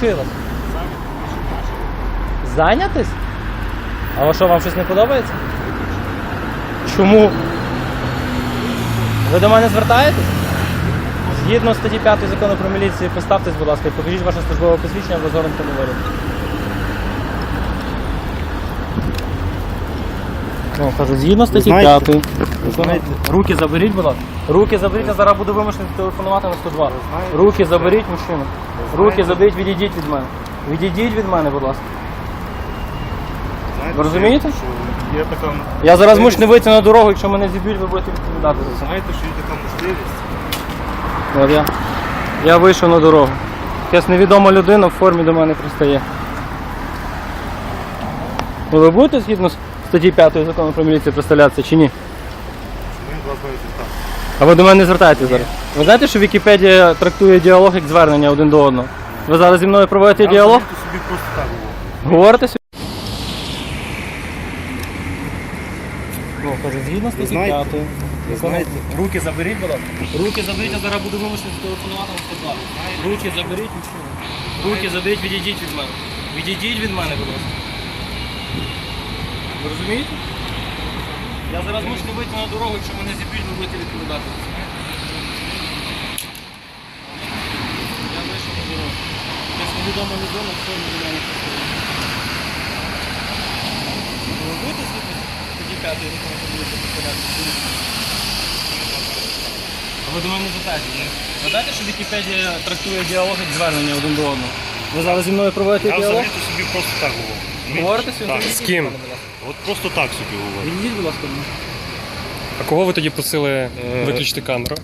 чую вас. Зайнятись? А що, вам щось не подобається? Чому? Ви до мене звертаєтесь? Згідно статті 5 закону про міліцію, поставтесь, будь ласка, і покажіть ваше службове посвідчення в розгорнутому вигляді. Ну, кажу, згідно статті знаєте- 5. Руки заберіть, будь ласка. Руки заберіть, я зараз буду вимушений телефонувати на 102. Руки заберіть, мужчина. Руки заберіть, відійдіть від мене. Відійдіть від мене, будь ласка. Ви розумієте? Що є така, Я зараз змушений вийти на дорогу, якщо мене зіб'ють, ви будете відповідати за це. знаєте, що є така можливість. От я. Я вийшов на дорогу. Якась невідома людина в формі до мене пристає. Ну, ви будете згідно з статті 5 закону про міліцію представлятися чи ні? А ви до мене не звертаєтесь зараз. Ви знаєте, що Вікіпедія трактує діалог як звернення один до одного? Ви зараз зі мною проводите Я діалог? собі просто так. Говорите собі? Ну, кажу, згідно статті знаєте- 5. ви знаєте- Руки заберіть, будь ласка. Руки заберіть, я зараз буду вимушений телефонувати на 102. Руки заберіть, нічого. Руки заберіть, відійдіть від мене. Відійдіть від мене, будь ласка. Ви розумієте? Я зараз мушу вийти на дорогу, якщо мене зіб'ють, ви будете відповідати. Я вийшов на дорогу. Якась невідома людина, в формі до мене. Ви будете згідно тоді п'ятої закону про міліцію представляти? А ви до мене ні? Знаєте, що Вікіпедія трактує діалог як звернення один до одного? Ви зараз зі мною проводите Я діалог? взагалі собі просто так говорю. Говорите собі? Так. З ким? Мене. От просто так собі говорю. Відійдіть, будь ласка, мені. А кого ви тоді просили виключити камеру?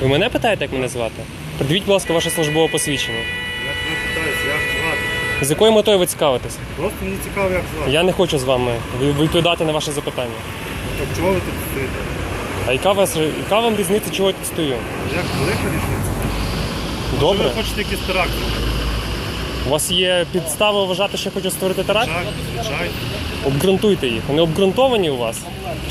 Ви мене питаєте, як мене звати? Придивіть, будь ласка, ваше службове посвідчення. Я тебе питаюся, як звати. З якою метою ви цікавитесь? Просто мені цікаво, як звати. Я не хочу з вами ви- відповідати на ваше запитання. Так чого ви тут стоїте? А яка, вас, яка вам різниця, чого я тут стою? Як велика різниця? Добре? Ви хочете якийсь теракт? У вас є підстави вважати, що я хочу створити теракт? Так, звичайно. Обґрунтуйте їх. Вони обґрунтовані у вас?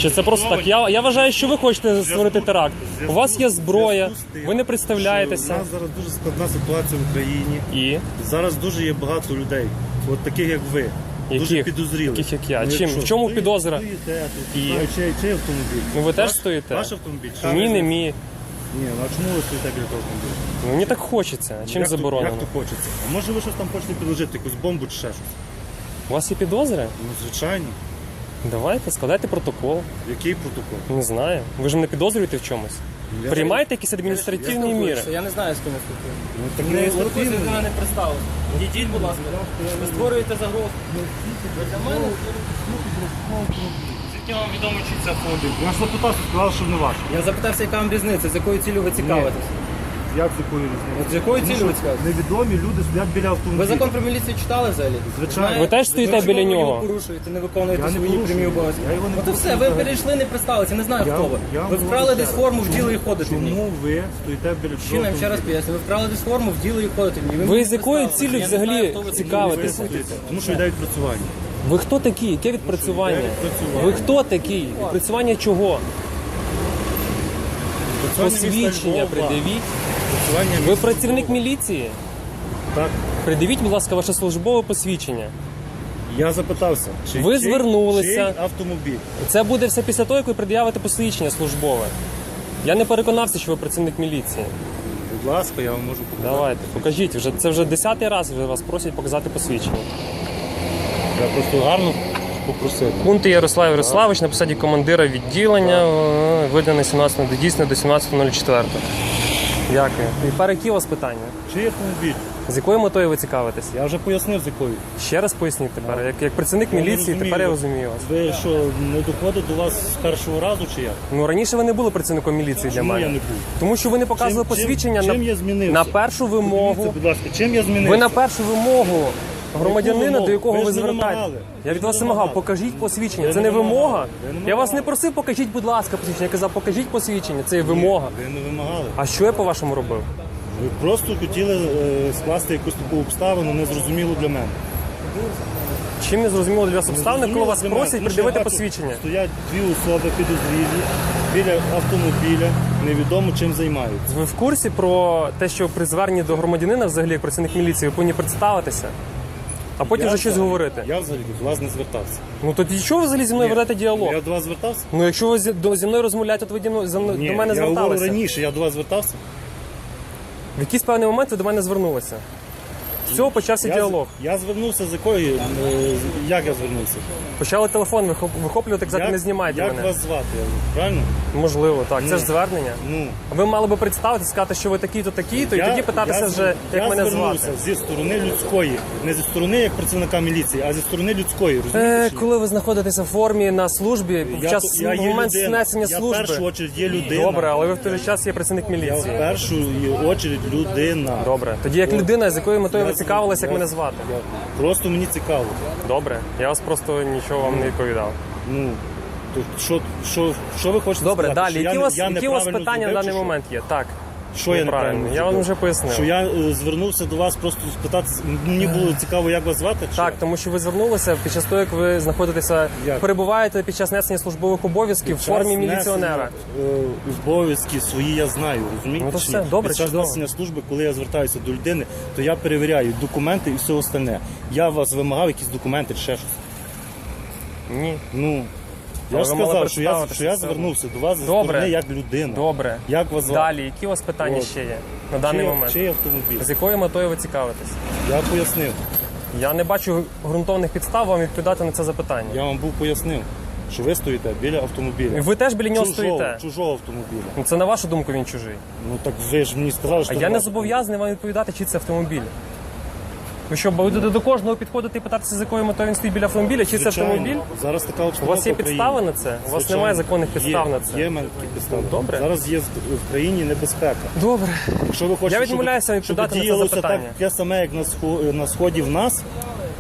Чи це просто так? Я, я вважаю, що ви хочете створити теракт. У вас є зброя, ви не представляєтеся. У нас зараз дуже складна ситуація в Україні. І Зараз дуже є багато людей, от таких як ви. Дуже Яких? підозрілих. Таких, як я. Ну, Чим? якщо В чому ви підозра? стоїте тут, І? знаю, чий, чий автомобіль? ну ви теж Ваш- стоїте? Ваш автомобіль? Ні, не мій. Ні, ну а чому ви стоїте біля того автомобіля? Ну, Мені так хочеться. А Чим як заборонено? Як то хочеться? А може ви щось там хочете підложити, якусь бомбу чи ще щось? У вас є підозри? Ну, звичайно. Давайте, складайте протокол. Який протокол? Не знаю. Ви ж мене підозрюєте в чомусь. Я- Приймайте якісь адміністративні міри. Я не знаю, з ким я спілкуюся. Ну, так Не не от спілкуюся, мене не представили. Відійдіть, будь ласка. Ви створюєте загрозу. Ви для мене Звідки вам відомо, чи це автомобіль? Я ж запитався, сказали, що не ваш. Я запитався, яка вам різниця, з якою цілею ви цікавитесь. Як з якою різницею? От з якою Тому цілею ви цікавитесь? Невідомі люди стоять біля автомобіля. Ви закон про міліцію читали взагалі? Звичайно. Ви теж стоїте біля ви нього? його порушуєте, не виконуєте Я не свої порушую. прямі обов'язки. Я його не От і все, ви перейшли, не представилися, не знаю Я- хто ви. я вам Ви говорю вкрали ще десь раз. форму, вділи і ходите в ній. Чому ви стоїте біля цього Чином ще раз поясню, ви вкрали десь форму, вділи і ходите в ній. Ви мені з якою представилися. ціллю Я не взагалі хто ви такі. цікавитесь? Тому що йде відпрацювання. Ви хто такі? Яке відпрацювання? відпрацювання. Ви хто такий? Відпрацювання чого? Посвідчення придивіть. Ви працівник міліції? Так. Придивіть, будь ласка, ваше службове посвідчення. Я запитався, чи Ви чий- звернулися. чий автомобіль. Це буде все після того, як ви пред'явите посвідчення службове. Я не переконався, що ви працівник міліції. Будь ласка, я вам можу показати. Давайте, покажіть. Вже це вже десятий раз вже вас просять показати посвідчення. Я просто гарно попросив. Кунти Ярослав Ярославович на посаді командира відділення, е, виданий 17 до дійсно до 17.04. Дякую. І тепер які у вас питання? Чий автомобіль? З якою метою ви цікавитесь? Я вже пояснив, з якою. Ще раз поясніть тепер. Як, як працівник Я не міліції, розумію. тепер я розумію вас. Ви що, не доходить до вас з першого разу чи як? Ну раніше ви не були працівником міліції для Чому мене. я не був? Тому що ви не показували Чим- чим- посвідчення чим на, я змінився? на першу вимогу. Подивіться, будь ласка, чим я змінився? Ви на першу вимогу громадянина, до якого Ви звертаєте. Я від вас вимагав, покажіть посвідчення. Це не вимога. Я вас не просив, покажіть, будь ласка, посвідчення. Я казав, покажіть посвідчення. Це є вимога. Ви не вимагали. А що я по-вашому робив? Ви просто хотіли е, скласти якусь таку обставину, незрозумілу для мене. Чим не зрозуміло для вас обставини, коли Незрозуміло вас мене, просять тому що придивити бачу, посвідчення? Стоять дві особи підозрілі, біля автомобіля, невідомо чим займаються. Ви в курсі про те, що при зверненні до громадянина, взагалі, як працівник міліції, ви повинні представитися, а потім вже щось говорити. Я взагалі до вас не звертався. Ну тоді чого ви взагалі зі мною Ні. ведете діалог? Я до вас звертався? Ну якщо ви зі, до, зі мною розмовляєте, то ви зі мною- Ні, до мене я говорю зверталися. раніше, я до вас звертався. В якийсь певний момент ви до мене звернулися. З цього почався Я, діалог. я звернувся з якої. е, Як я звернувся? Почали телефон вихоп- вихоплювати, казати, як, не знімайте як мене. вас звати? Правильно? Можливо, так. Це Ну. ж звернення. Ну, Ви мали би представити, сказати, що ви такий-то такий-то, і тоді питатися я, вже, як я мене звернувся звати. зі сторони людської. Не зі сторони як працівника міліції, а зі сторони людської. Розумієте? Е, чи ні? коли ви знаходитеся в формі на службі, під час то- я в є момент людина. снесення Я в першу очередь є людина. Добре, але ви в той же час є працівник Я в міліції. першу очередь людина. Добре. Тоді як людина, з якою метою ви цікавилися, як мене звати. Просто мені цікаво. Добре. Я вас просто нічого вам не відповідав. Ну, то що, що, що ви хочете Добре, сказати? далі. Що Які я у вас, я які у вас неправильно питання на зробив, даний що? момент є? Так. Що я Неправильно. неправильно Я вам зробив? вже пояснив. Що я е, звернувся до вас просто спитати, мені було цікаво, як вас звати? чи Так, тому що ви звернулися під час того, як ви знаходитеся, Як? перебуваєте під час несення службових обов'язків в формі Час міліціонера. несення, е, Обов'язки свої я знаю, розумієте? Ну, то чи все, ні? добре, Під час чудово. несення служби, коли я звертаюся до людини, то я перевіряю документи і все остальне. Я вас вимагав якісь документи чи ще щось. Ні. Ну, я ж сказав, що я, що я звернувся до вас зі Добре. сторони як людина. Добре. Як вас звати? Далі, які у вас питання От. ще є на даний Чий- момент? Чий автомобіль? З якою метою ви цікавитесь? Я пояснив. Я не бачу ґрунтовних підстав вам відповідати на це запитання. Я вам був пояснив, що ви стоїте біля автомобіля. І ви теж біля нього чужого, стоїте. чужого автомобіля. Ну, Це на вашу думку він чужий. Ну так ви ж мені сказали, що А я не зобов'язаний вам відповідати, чи це автомобіль. Ви що, будете до кожного підходити і питатися, з якою метою він стоїть біля автомобіля, чи це Звичайно. автомобіль? Зараз така У обстановка вас є в підстави на це? У вас Звичайно. немає законних підстав є, на це? Є в мене такі підстави. Добре. Зараз є в країні небезпека. Добре. Якщо ви хочете, Я відмовляюся щоб, відповідати щоб на це діялося запитання. таке саме, як на, схо- на сході в нас,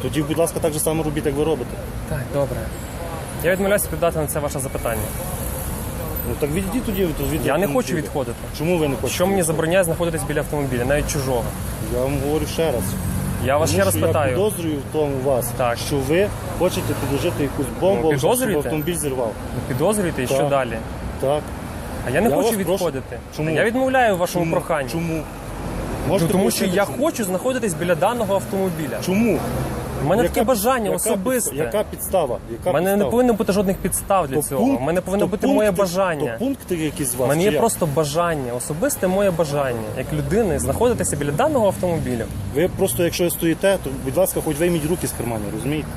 тоді, будь ласка, так же само робіть, як ви робите. Так, добре. Я відмовляюся відповідати на це ваше запитання. Ну так відійдіть тоді від від Я не автомобіля. хочу відходити. Чому ви не хочете? Що мені забороняє знаходитись біля автомобіля, навіть чужого? Я вам говорю ще раз. Я вас Тому ще раз що Я підозрюю в тому вас, Так. що ви хочете підложити якусь бомбу, Ну, щоб підозрюєте? автомобіль зірвав. Ви підозрюєте і що Так. далі? Так. А я не Я хочу вас прошу. відходити. Чому? Я відмовляю вашому Чому? проханні. Чому? Ну, Можете тому що пояснити, я чому? хочу знаходитись біля даного автомобіля. Чому? У мене таке бажання яка особисте. Яка підстава? Яка У мене не підстава? повинно бути жодних підстав для То цього. У мене повинно бути моє бажання. То пункти якісь з вас? У мене є як? просто бажання, особисте моє бажання, як людини, знаходитися біля даного автомобіля. Ви просто, якщо стоїте, то, будь ласка, хоч вийміть руки з карманів, розумієте?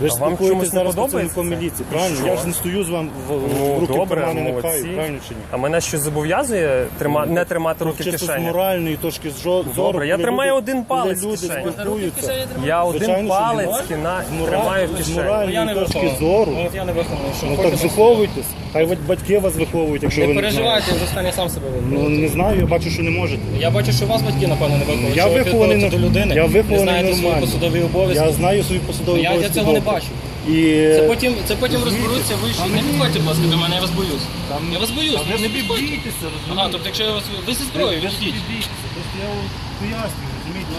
Ви ж А вам спілкуєтесь чомусь не зараз з подобається працівником це? міліції, правильно? Що? Я ж не стою з вами в, в Ну руки в кармани не пхаю, правильно чи ні? А мене щось зобов'язує трима... не тримати руки в Чисто з кишені. моральної точки зору. Добре, я коли тримаю люди- один палець коли в люди кишені. спілкуються. Я один Звичайно, що палець. З тримаю в з кишені. моральної Я не точки зору. Ну, от я не що Ну так виховуйтесь. Хай от батьки вас виховують, якщо ви Не не переживайте, я вже стані сам себе Ну виховую. не знаю, я бачу, що не можете. Я бачу, що вас батьки, напевно, не виховують. Я що ви вихований підходите на- до людини, я не вихований знаєте свої нормально. посадові обов'язки. Я знаю свої посадові Ну, я- я обов'язки цього не. Бачу. І Це потім, це потім розберуться вище. Не підходьте, будь ласка, до мене, я вас боюсь. Я вас боюсь, Та ви не підходьте. бійтеся, Ага, тобто якщо я вас... Ви зі зброєю, Ви ж відійдіть. не бійтеся. Просто я вам пояснюю, розумієте,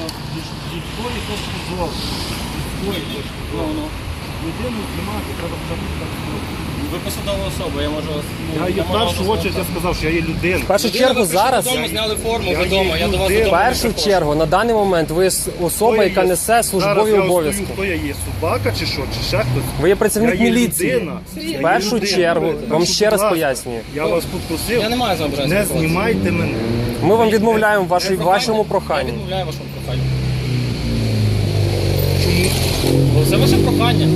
від якої точки зору. Від якої точки Ну, зору. ну. Людину знімати треба взагалі так зробити. Ви посадова особа, я можу вас... ну, Я є в першу чергу я сказав, що я є людина. В першу чергу зараз. додому, зняли форму, Я вдома, я до вас людина. В додому не першу приходжу. чергу, на даний момент ви с- особа, яка несе службові Зараз обов'язки. Хто я є, собака чи що, чи ще хтось? Ви є працівник Я є міліції. людина. Я В першу людина. чергу, Так вам що, ще будь раз ласка, пояснюю. Я вас попросив, Я не маю з вами не спілкуватися. знімайте мене. Ми вам відмовляємо в вашій- прохання. вашому Я проханні. відмовляю вашому проханню. Чому? Це ваше прохання.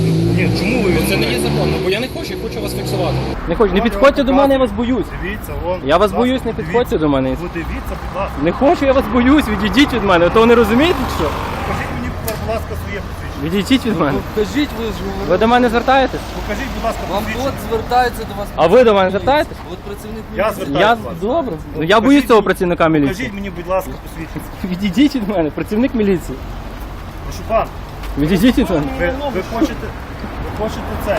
Ні, чому ви Це не є законно, бо я не хочу, я хочу вас фіксувати. Не хочу, не підходьте до мене, я вас боюсь. Дивіться, вон. Я вас боюсь, не підходьте до мене. Подивіться, будь ласка. Не хочу, я вас боюсь, відійдіть від мене, то ви не розумієте що? Покажіть мені, будь ласка, своє посвідчення. Відійдіть від мене. Кажіть, ви ж Ви до мене звертаєтесь? Покажіть, будь ласка, Вам посвідчення. звертається до вас. А ви до мене звертаєтесь? От працівник Я міліції. звертаюся Я до вас. добре. Ну я боюсь цього працівника міліції. Покажіть мені, будь ласка, посвідчення. Відійдіть від мене, працівник міліції. Прошу пан, Відійдіть від мене. ви, ви хочете, хочете це,